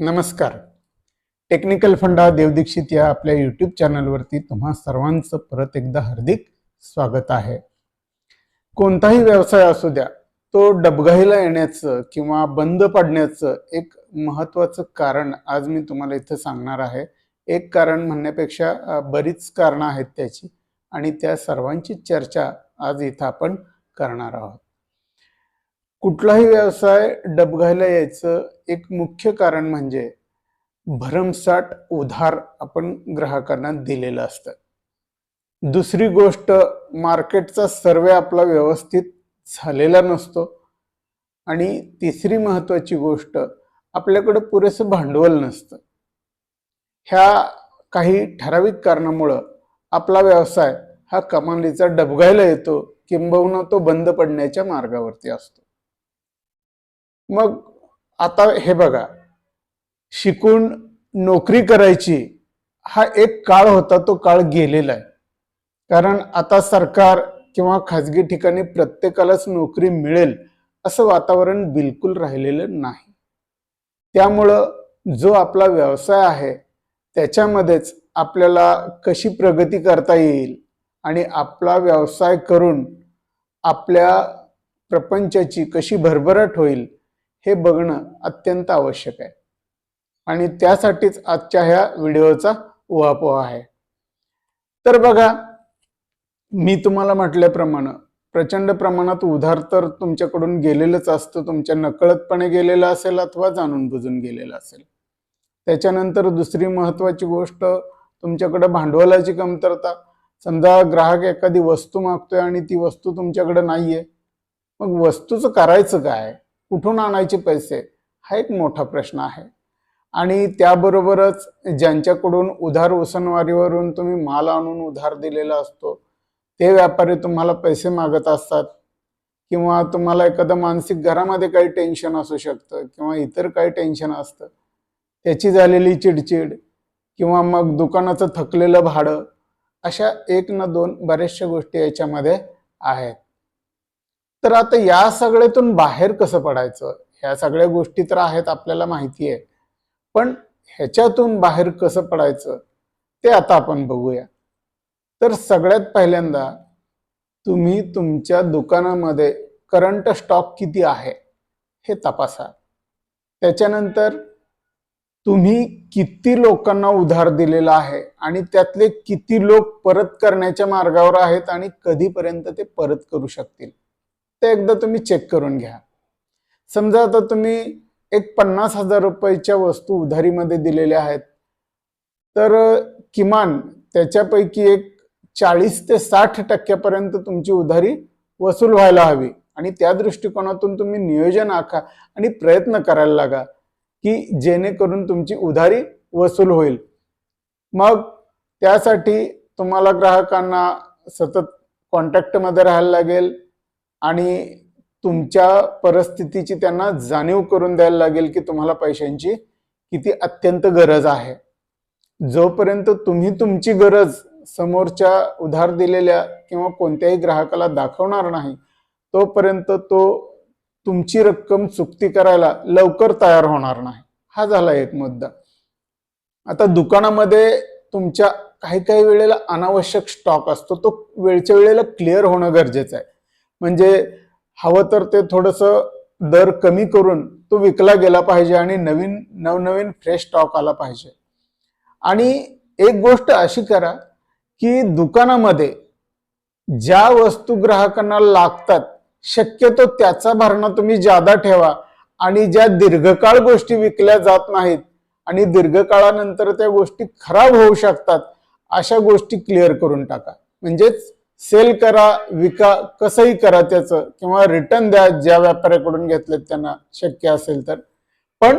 नमस्कार. टेक्निकल फंडा देवदीक्षित या आपल्या यूट्यूब चॅनलवरती तुम्हा सर्वांचं परत एकदा हार्दिक स्वागत आहे. कोणताही व्यवसाय असू द्या तो डबघाईला येण्याचं किंवा बंद पडण्याचं एक महत्त्वाचं कारण आज मी तुम्हाला इथं सांगणार आहे. एक कारण म्हणण्यापेक्षा बरीच कारणं आहेत त्याची आणि त्या सर्वांची चर्चा आज इथं आपण करणार आहोत. कुठलाही व्यवसाय डबघायला यायचं एक मुख्य कारण म्हणजे भरमसाठ उधार आपण ग्राहकांना दिलेलं असतं. दुसरी गोष्ट मार्केटचा सर्वे आपला व्यवस्थित झालेला नसतो. आणि तिसरी महत्वाची गोष्ट आपल्याकडं पुरेसं भांडवल नसतं. ह्या काही ठराविक कारणामुळं आपला व्यवसाय हा कमालीचा डबघायला येतो किंबहुना तो बंद पडण्याच्या मार्गावरती असतो. मग आता हे बघा. शिकून नोकरी करायची हा एक काळ होता तो काळ गेलेला आहे. कारण आता सरकार किंवा खाजगी ठिकाणी प्रत्येकालाच नोकरी मिळेल असं वातावरण बिलकुल राहिलेलं नाही. त्यामुळं जो आपला व्यवसाय आहे त्याच्यामध्येच आपल्याला कशी प्रगती करता येईल आणि आपला व्यवसाय करून आपल्या प्रपंचाची कशी भरभराट होईल हे बघणं अत्यंत आवश्यक आहे. आणि त्यासाठीच आजच्या ह्या व्हिडिओचा उहापोहा आहे. तर बघा मी तुम्हाला म्हटल्याप्रमाणे प्रचंड प्रमाणात उधार तर तुमच्याकडून गेलेलंच असतं तुमच्या नकळतपणे गेलेलं असेल अथवा जाणून बुजून गेलेलं असेल. त्याच्यानंतर दुसरी महत्वाची गोष्ट तुमच्याकडे भांडवलाची कमतरता. समजा ग्राहक एखादी वस्तू मागतोय आणि ती वस्तू तुमच्याकडे नाहीये. मग वस्तूचं करायचं काय? कुठून आणायचे पैसे? हा एक मोठा प्रश्न आहे. आणि त्याबरोबरच ज्यांच्याकडून उधार उसनवारीवरून तुम्ही माल आणून उधार दिलेला असतो ते व्यापारी तुम्हाला पैसे मागत असतात? किंवा तुम्हाला एखादं मानसिक घरामध्ये काही टेन्शन असू शकतं किंवा इतर काही टेन्शन असतं? त्याची झालेली चिडचिड किंवा मग दुकानाचं थकलेलं भाडं अशा एक ना दोन बऱ्याचशा गोष्टी याच्यामध्ये आहेत. तर आता या सगळ्यातून बाहेर कसं पडायचं? ह्या सगळ्या गोष्टी तर आहेत आपल्याला माहिती आहे पण ह्याच्यातून बाहेर कसं पडायचं? ते आता आपण बघूया. तर सगळ्यात पहिल्यांदा तुम्ही तुमच्या दुकानामध्ये करंट स्टॉक किती आहे हे तपासा. त्याच्यानंतर तुम्ही किती लोकांना उधार दिलेला आहे आणि त्यातले किती लोक परत करण्याच्या मार्गावर आहेत आणि कधीपर्यंत ते परत करू शकतील? ते एकदा तुम्ही चेक करून घ्या. समजा आता तुम्ही एक पन्नास हजार रुपयाच्या वस्तू उधारीमध्ये दिलेल्या आहेत. तर किमान त्याच्यापैकी एक चाळीस ते साठ टक्क्यापर्यंत तुमची उधारी वसूल व्हायला हवी. आणि त्या दृष्टिकोनातून तुम्ही नियोजन आखा आणि प्रयत्न करायला लागा की जेणेकरून तुमची उधारी वसूल होईल. मग त्यासाठी तुम्हाला ग्राहकांना सतत कॉन्टॅक्टमध्ये राहायला लागेल. आणि तुमच्या परिस्थितीची त्यांना जाणीव करून द्यायला लागेल की तुम्हाला पैशांची किती अत्यंत गरज आहे. जोपर्यंत तुम्ही तुमची गरज समोरच्या उधार दिलेल्या किंवा कोणत्याही ग्राहकाला दाखवणार नाही तोपर्यंत तो तुमची रक्कम चुकती करायला लवकर तयार होणार नाही. हा झाला एक मुद्दा. आता दुकानामध्ये तुमच्या काही काही वेळेला अनावश्यक स्टॉक असतो तो वेळच्या वेळेला क्लिअर होणं गरजेचं आहे. म्हणजे हवं तर ते थोडंसं दर कमी करून तो विकला गेला पाहिजे आणि नवीन नवनवीन फ्रेश स्टॉक आला पाहिजे. आणि एक गोष्ट अशी करा की दुकानामध्ये ज्या वस्तू ग्राहकांना लागतात शक्यतो त्याचा भरणा तुम्ही जादा ठेवा आणि ज्या दीर्घकाळ गोष्टी विकल्या जात नाहीत आणि दीर्घकाळानंतर त्या गोष्टी खराब होऊ शकतात अशा गोष्टी क्लिअर करून टाका. म्हणजेच सेल करा विका कसंही करा त्याचं किंवा रिटर्न द्या ज्या व्यापाऱ्याकडून घेतलेत त्यांना शक्य असेल तर. पण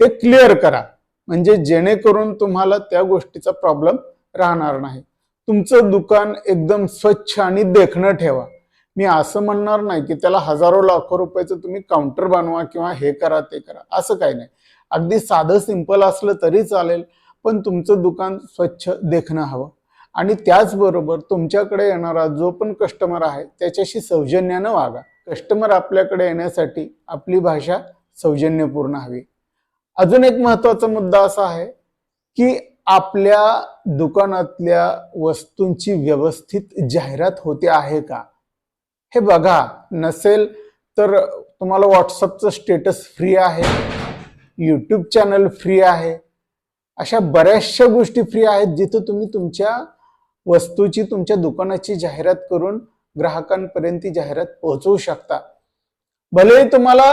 ते क्लिअर करा. म्हणजे जेणेकरून तुम्हाला त्या गोष्टीचा प्रॉब्लेम राहणार नाही. तुमचं दुकान एकदम स्वच्छ आणि देखणं ठेवा. मी असं म्हणणार नाही की त्याला हजारो लाखो रुपयाचं तुम्ही काउंटर बनवा किंवा हे करा ते करा. असं काही नाही. अगदी साधं सिंपल असलं तरी चालेल पण तुमचं दुकान स्वच्छ देखणं हवं. आणि त्याचबरोबर तुमच्याकडे येणारा जो पण कस्टमर आहे त्याच्याशी सौजन्यानं वागा. कस्टमर आपल्याकडे येण्यासाठी आपली भाषा सौजन्यपूर्ण हवी. अजून एक महत्त्वाचा मुद्दा असा आहे की आपल्या दुकानातल्या वस्तूंची व्यवस्थित जाहिरात होते आहे का? हे बघा नसेल तर तुम्हाला व्हॉट्सअपचं स्टेटस फ्री आहे यूट्यूब चॅनल फ्री आहे. अशा बऱ्याचशा गोष्टी फ्री आहेत जिथं तुम्ही तुमच्या वस्तूची तुमच्या दुकानाची जाहिरात करून ग्राहकांपर्यंत ती जाहिरात पोहोचवू शकता. भलेही तुम्हाला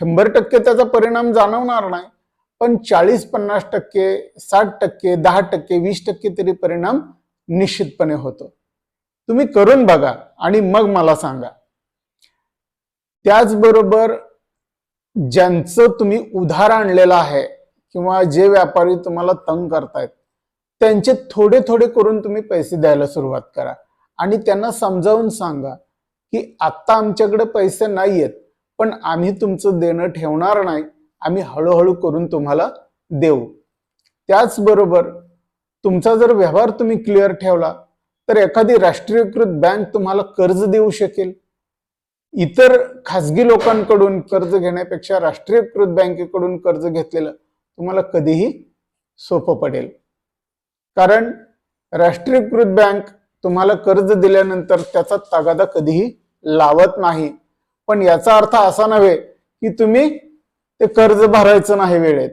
शंभर टक्के त्याचा परिणाम जाणवणार नाही पण चाळीस पन्नास टक्के साठ टक्के दहा टक्के वीस टक्के तरी परिणाम निश्चितपणे होतो. तुम्ही करून बघा आणि मग मला सांगा. त्याचबरोबर ज्यांचं तुम्ही उधार आणलेलं आहे किंवा जे व्यापारी तुम्हाला तंग करतायत त्यांचे थोडे थोडे करून तुम्ही पैसे द्यायला सुरुवात करा. आणि त्यांना समजावून सांगा की आत्ता आमच्याकडे पैसे नाही आहेत पण आम्ही तुमचं देणं ठेवणार नाही. आम्ही हळूहळू करून तुम्हाला देऊ. त्याचबरोबर तुमचा जर व्यवहार तुम्ही क्लिअर ठेवला तर एखादी राष्ट्रीयकृत बँक तुम्हाला कर्ज देऊ शकेल. इतर खाजगी लोकांकडून कर्ज घेण्यापेक्षा राष्ट्रीयकृत बँकेकडून कर्ज घेतलेलं तुम्हाला कधीही सोपं पडेल. कारण राष्ट्रीयकृत बँक तुम्हाला कर्ज दिल्यानंतर त्याचा तगादा कधीही लावत नाही. पण याचा अर्थ असा नव्हे की तुम्ही ते कर्ज भरायचं नाही वेळेत.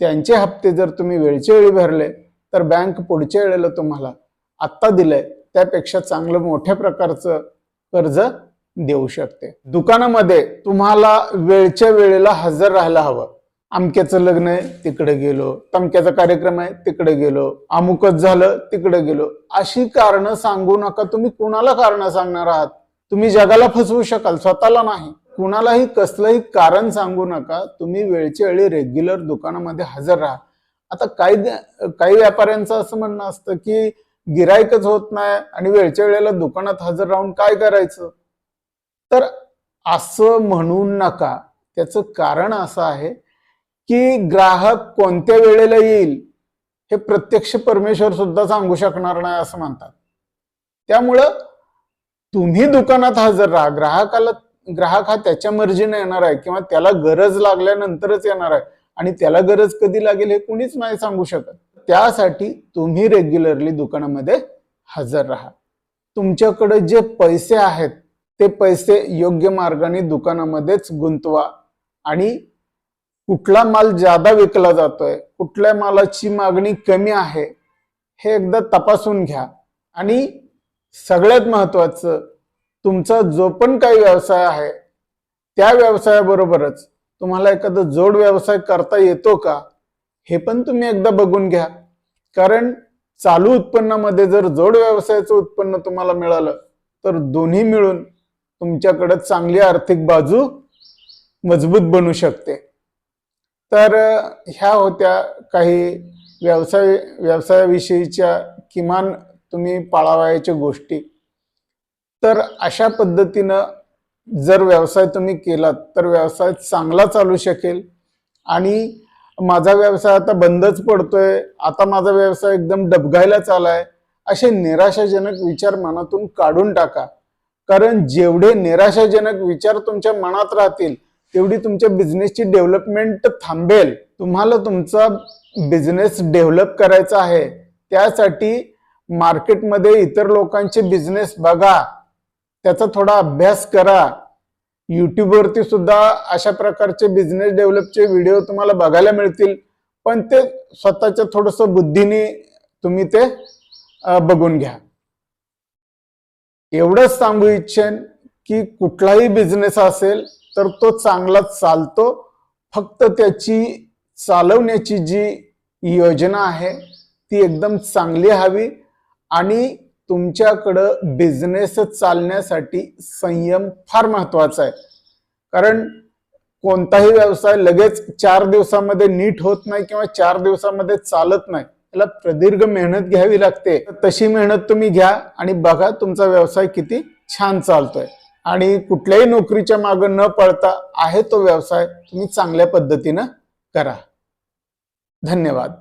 त्यांचे हप्ते जर तुम्ही वेळच्या वेळी भरले तर बँक पुढच्या वेळेला तुम्हाला आत्ता दिलंय. त्यापेक्षा चांगलं मोठ्या प्रकारचं कर्ज देऊ शकते. दुकानामध्ये तुम्हाला वेळच्या वेळेला हजर राहायला हवं. अमक्याचं लग्न आहे तिकडे गेलो. तमक्याचा कार्यक्रम आहे तिकडे गेलो. अमुकच झालं तिकडे गेलो. अशी कारणं सांगू नका. तुम्ही कुणाला कारण सांगणार आहात? तुम्ही जगाला फसवू शकाल स्वतःला नाही. कुणालाही कसलंही कारण सांगू नका. तुम्ही वेळच्या वेळी रेग्युलर दुकानामध्ये हजर राहा. आता काही काही व्यापाऱ्यांचं असं म्हणणं असतं की गिरायकच होत नाही आणि वेळच्या वेळेला दुकानात हजर राहून काय करायचं? तर असं म्हणू नका. त्याचं कारण असं आहे की ग्राहक कोणत्या वेळेला येईल हे प्रत्यक्ष परमेश्वर सुद्धा सांगू शकणार नाही असं म्हणतात. त्यामुळं तुम्ही दुकानात हजर राहा. ग्राहकाला ग्राहक हा त्याच्या मर्जीने येणार आहे किंवा त्याला गरज लागल्यानंतरच येणार आहे. आणि त्याला गरज कधी लागेल हे कुणीच नाही सांगू शकत. त्यासाठी तुम्ही रेग्युलरली दुकानामध्ये हजर राहा. तुमच्याकडे जे पैसे आहेत ते पैसे योग्य मार्गाने दुकानामध्येच गुंतवा आणि कुठला माल जादा विकला जातोय कुठल्या मालाची मागणी कमी आहे हे एकदा तपासून घ्या. आणि सगळ्यात महत्वाचं तुमचा जो पण काही व्यवसाय आहे त्या व्यवसायाबरोबरच तुम्हाला एखादा जोड व्यवसाय करता येतो का हे पण तुम्ही एकदा बघून घ्या. कारण चालू उत्पन्नामध्ये जर जोड व्यवसायाचं उत्पन्न तुम्हाला मिळालं तर दोन्ही मिळून तुमच्याकडे चांगली आर्थिक बाजू मजबूत बनू शकते. तर ह्या होत्या काही व्यवसाय व्यवसायाविषयीच्या किमान तुम्ही पाळावयाच्या गोष्टी. तर अशा पद्धतीनं जर व्यवसाय तुम्ही केलात तर व्यवसाय चांगला चालू शकेल. आणि माझा व्यवसाय आता बंदच पडतोय. आता माझा व्यवसाय एकदम डबघायला चालाय असे निराशाजनक विचार मनातून काढून टाका. कारण जेवढे निराशाजनक विचार तुमच्या मनात राहतील तेवढी तुमच्या बिझनेसची डेव्हलपमेंट थांबेल. तुम्हाला तुमचा बिझनेस डेव्हलप करायचा आहे. त्यासाठी मार्केटमध्ये इतर लोकांचे बिझनेस बघा. त्याचा थोडा अभ्यास करा. युट्यूबवरती सुद्धा अशा प्रकारचे बिझनेस डेव्हलपचे व्हिडिओ तुम्हाला बघायला मिळतील. पण ते स्वतःच्या थोडस बुद्धीने तुम्ही ते बघून घ्या. एवढंच सांगू इच्छेन की कुठलाही बिझनेस असेल तर तो चांगला चालतो. फक्त त्याची चालवण्याची जी योजना आहे ती एकदम चांगली हवी आणि तुमच्याकडं बिझनेस चालण्यासाठी संयम फार महत्त्वाचा आहे. कारण कोणताही व्यवसाय लगेच चार दिवसामध्ये नीट होत नाही किंवा चार दिवसामध्ये चालत नाही. त्याला प्रदीर्घ मेहनत घ्यावी लागते. तशी मेहनत तुम्ही घ्या आणि बघा तुमचा व्यवसाय किती छान चालतोय. आणि कुठल्याही नोकरीच्या मागे न पळता आहे तो व्यवसाय तुम्ही चांगल्या पद्धतीनं करा. धन्यवाद.